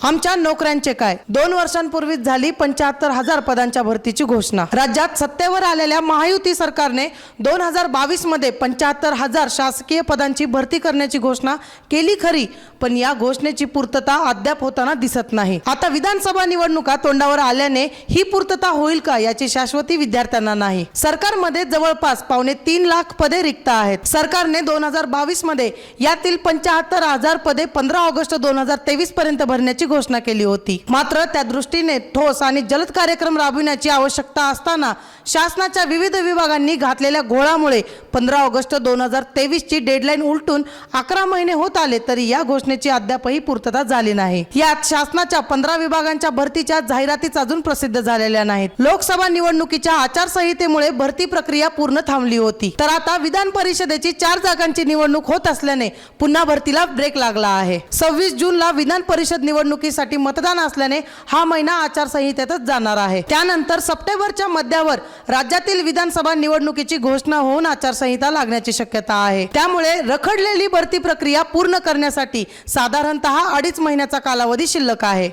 आमच्या नोकऱ्यांचे काय? दोन वर्षांपूर्वीच झाली पंच्याहत्तर हजार पदांच्या भरतीची घोषणा. राज्यात सत्तेवर आलेल्या महायुती सरकारने दोन हजार बावीसमध्ये पंच्याहत्तर हजार शासकीय पदांची भरती करण्याची घोषणा केली खरी पण या घोषणेची पूर्तता अद्याप होताना दिसत नाही. आता विधानसभा निवडणुका तोंडावर आल्याने ही पूर्तता होईल का याची शाश्वती विद्यार्थ्यांना नाही. सरकारमध्ये जवळपास पावणे तीन लाख पदे रिक्त आहेत. सरकारने दोन हजार बावीसमध्ये यातील पंच्याहत्तर हजार पदे पंधरा ऑगस्ट दोन हजार तेवीस पर्यंत भरण्याची घोषणा केली होती. मात्र त्या दृष्टीने ठोस आणि जलद कार्यक्रम राबविण्याची आवश्यकता असताना शासनाच्या विविध विभागांनी घातलेल्या घोळामुळे पंधरा ऑगस्ट दोन हजार तेवीस ची डेडलाईन उलटून अकरा महिने होत आले तरी या घोषणेची अद्यापही पूर्तता झाली नाही. यात शासनाच्या पंधरा विभागांच्या भरतीच्या जाहिरातीच अजून प्रसिद्ध झालेल्या नाहीत. लोकसभा निवडणुकीच्या आचारसंहितेमुळे भरती प्रक्रिया पूर्ण थांबली होती. तर आता विधान परिषदेची चार जागांची निवडणूक होत असल्याने पुन्हा भरतीला ब्रेक लागला आहे. सव्वीस जूनला विधान परिषद निवडणूक निवडणुकीसाठी मतदान असल्याने हा महिना आचारसंहितेतच जाणार आहे. त्यानंतर सप्टेंबरच्या मध्यावर राज्यातील विधानसभा निवडणुकीची घोषणा होऊन आचारसंहिता लागण्याची शक्यता आहे. त्यामुळे रखडलेली भरती प्रक्रिया पूर्ण करण्यासाठी साधारणतः अडीच महिन्याचा कालावधी शिल्लक आहे.